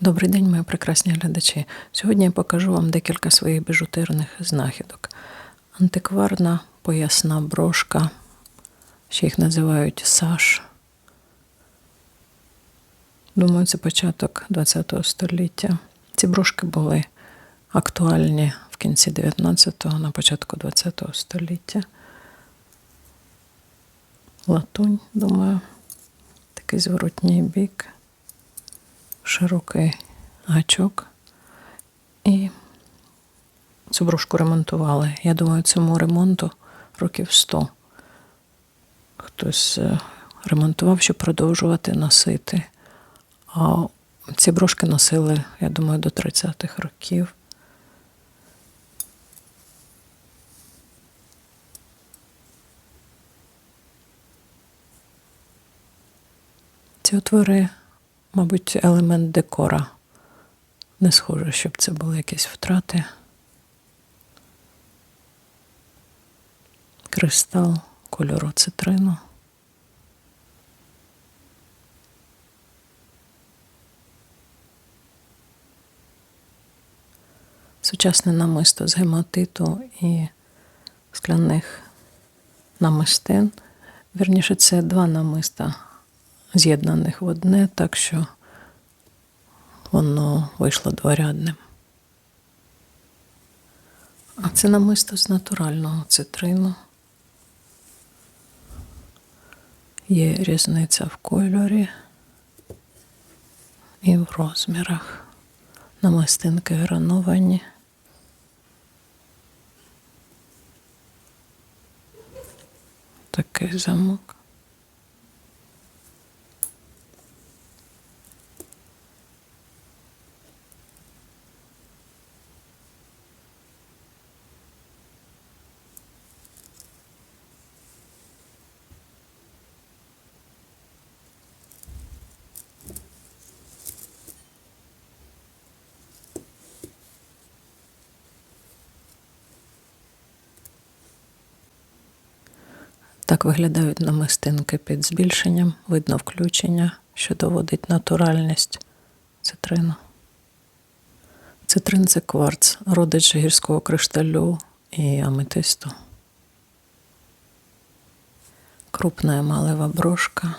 Добрий день, мої прекрасні глядачі. Сьогодні я покажу вам декілька своїх біжутерних знахідок. Антикварна поясна брошка, ще їх називають Саш. Думаю, це початок ХХ століття. Ці брошки були актуальні в кінці 19-го, на початку ХХ століття. Латунь, думаю, такий зворотній бік широкий гачок. І цю брошку ремонтували. Я думаю, цьому ремонту років 100. Хтось е, ремонтував, щоб продовжувати носити. А ці брошки носили, я думаю, до 30-х років. Ці отвори, мабуть, елемент декора. Не схоже, щоб це були якісь втрати. Кристал кольору цитрину. Сучасне намисто з гематиту і скляних намистин. Вірніше, це два намиста з'єднаних в одне, так що воно вийшло дворядним. А це намисто з натурального цитрину. Є різниця в кольорі і в розмірах. Намистинки грановані. Такий замок. Так виглядають намистинки під збільшенням, видно включення, що доводить натуральність цитрину. Цитрин це кварц, родич гірського кришталю і аметисту. Крупна емалева брошка.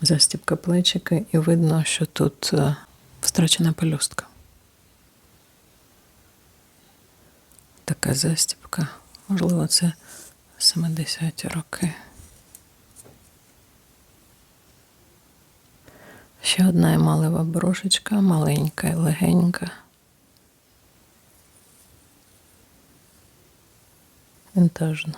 Застібка плечики, і видно, що тут е, втрачена пелюстка. Застібка. Можливо, це 70-ті роки. Ще одна емалева брошечка, маленька і легенька. Вінтажна.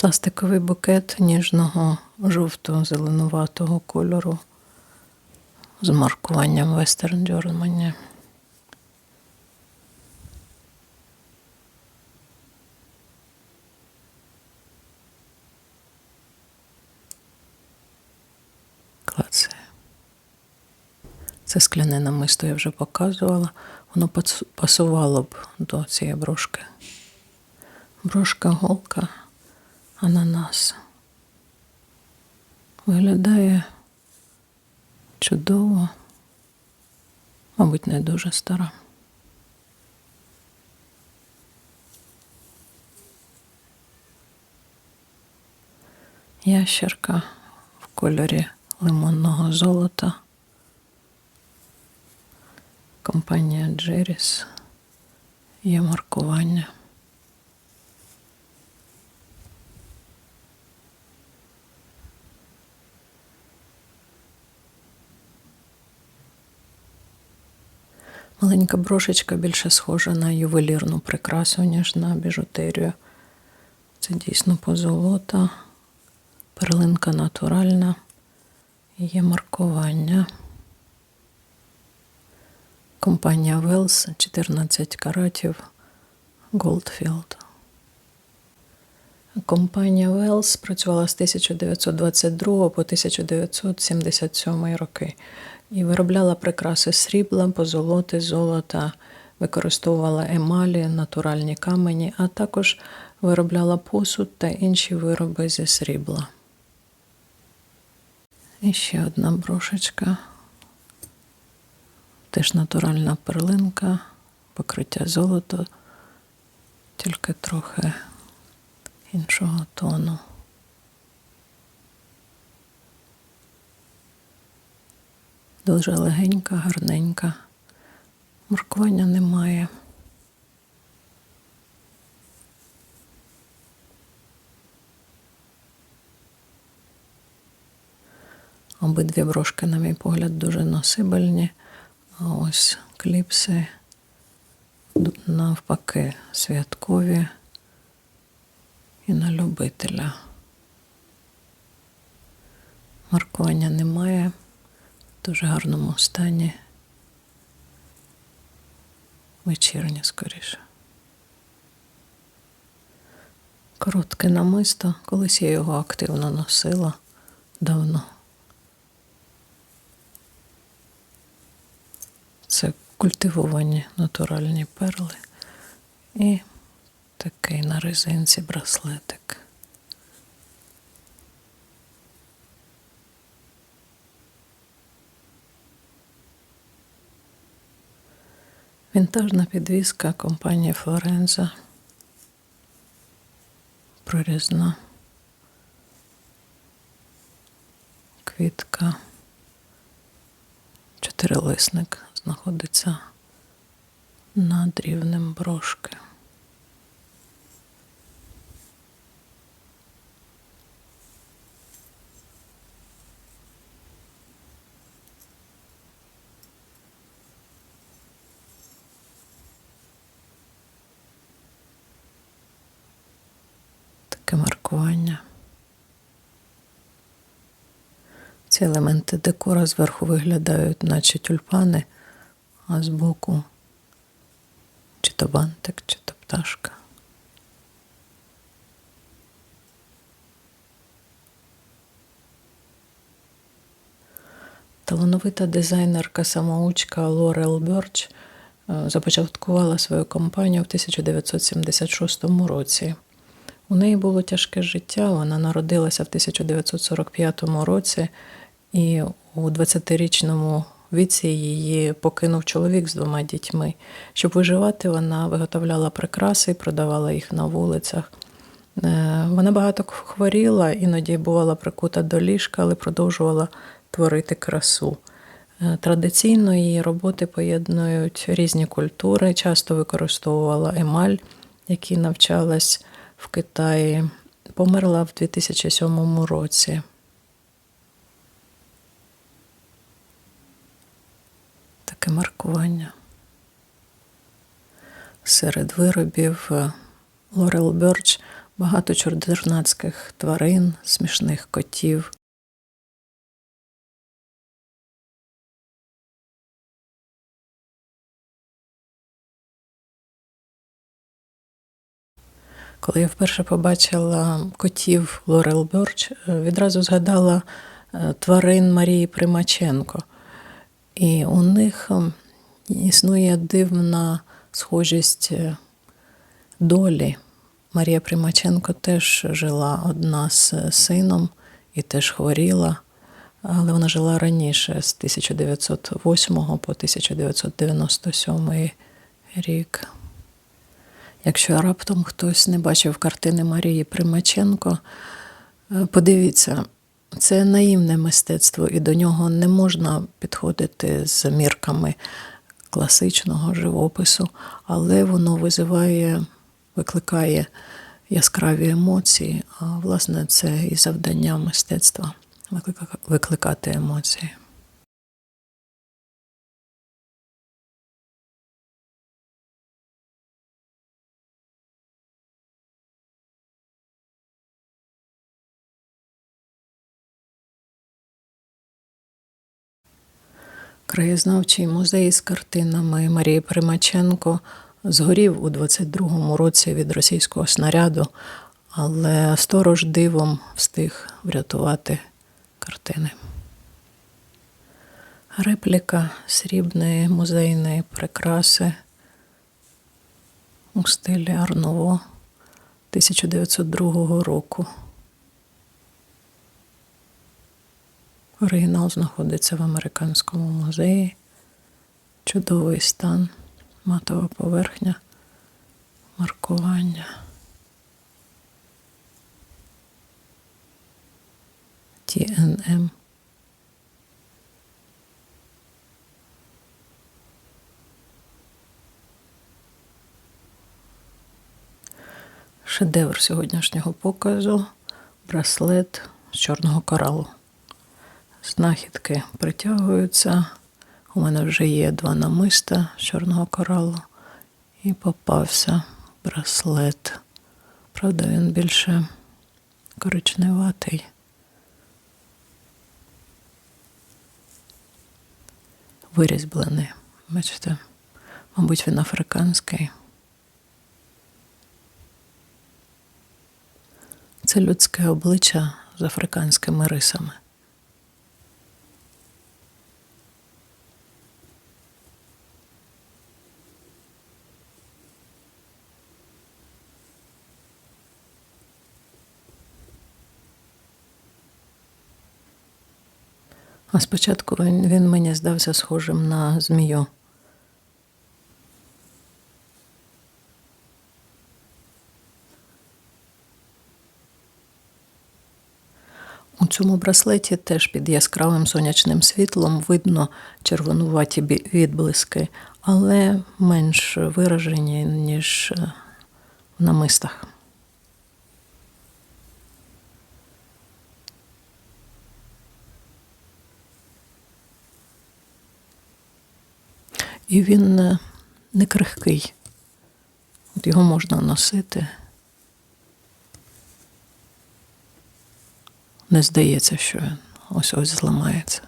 Пластиковий букет ніжного жовто-зеленуватого кольору з маркуванням Western Germany. Клацає. Це скляне намисто я вже показувала. Воно пасувало б до цієї брошки. Брошка голка ананас. Виглядає чудово, мабуть, не дуже стара. Ящерка в кольорі лимонного золота. Компанія Джеріс. Є маркування. Маленька брошечка більше схожа на ювелірну прикрасу, ніж на біжутерію. Це дійсно позолота, перлинка натуральна, є маркування. Компанія Wells 14 каратів Goldfield. Компанія Велс працювала з 1922 по 1977 роки і виробляла прикраси срібла, позолоти, золота, використовувала емалі, натуральні камені, а також виробляла посуд та інші вироби зі срібла. І ще одна брошечка. Теж натуральна перлинка, покриття золото, тільки трохи іншого тону. Дуже легенька, гарненька. Маркування немає. Обидві брошки, на мій погляд, дуже носибельні. А ось кліпси навпаки святкові і на любителя. Маркування немає, дуже гарному стані. Вечірнє скоріше. Коротке намисто, колись я його активно носила давно. Це культивовані натуральні перли і такий на резинці браслетик. Вінтажна підвіска компанії Флоренза. Прорізна. Квітка. Чотирилисник знаходиться над рівнем брошки. Таке маркування. Ці елементи декора зверху виглядають, наче тюльпани, а збоку чи то бантик, чи то пташка. Талановита дизайнерка самоучка Лорел Бёрч е, започаткувала свою компанію в 1976 році. У неї було тяжке життя. Вона народилася в 1945 році, і у 20-річному віці її покинув чоловік з двома дітьми. Щоб виживати, вона виготовляла прикраси продавала їх на вулицях. Е, Вона багато хворіла, іноді бувала прикута до ліжка, але продовжувала творити красу. Е, Традиційно її роботи поєднують різні культури, часто використовувала емаль, який навчалась в Китаї. Померла в 2007 році. Таке маркування. Серед виробів е, Лорел Бёрч багато чордернацьких тварин, смішних котів. Коли я вперше побачила котів Лорел Бёрч, е, відразу згадала е, тварин Марії Примаченко. І у них ем, існує дивна схожість е, долі. Марія Примаченко теж жила одна з сином і теж хворіла, але вона жила раніше, з 1908 по 1997 рік. Якщо раптом хтось не бачив картини Марії Примаченко, е, подивіться, це наївне мистецтво, і до нього не можна підходити з мірками класичного живопису, але воно визиває, викликає яскраві емоції. А власне, це і завдання мистецтва викликати емоції. Краєзнавчий музей з картинами Марії Примаченко згорів у 22-му році від російського снаряду, але сторож дивом встиг врятувати картини. Репліка срібної музейної прикраси у стилі Арново 1902 року. Оригінал знаходиться в американському музеї. Чудовий стан, матова поверхня, маркування. TNM. Шедевр сьогоднішнього показу браслет з чорного коралу. Знахідки притягуються. У мене вже є два намиста з чорного коралу. І попався браслет. Правда, він більше коричневатий. Вирізблений. Бачите, мабуть, він африканський. Це людське обличчя з африканськими рисами. А спочатку він, він мені здався схожим на змію. У цьому браслеті теж під яскравим сонячним світлом видно червонуваті відблиски, але менш виражені, ніж е, в намистах. І він е, не крихкий. От його можна носити. Не здається, що він ось ось зламається.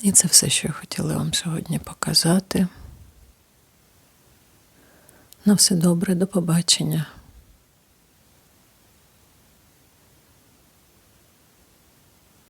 І це все, що я хотіла вам сьогодні показати. На все добре, до побачення.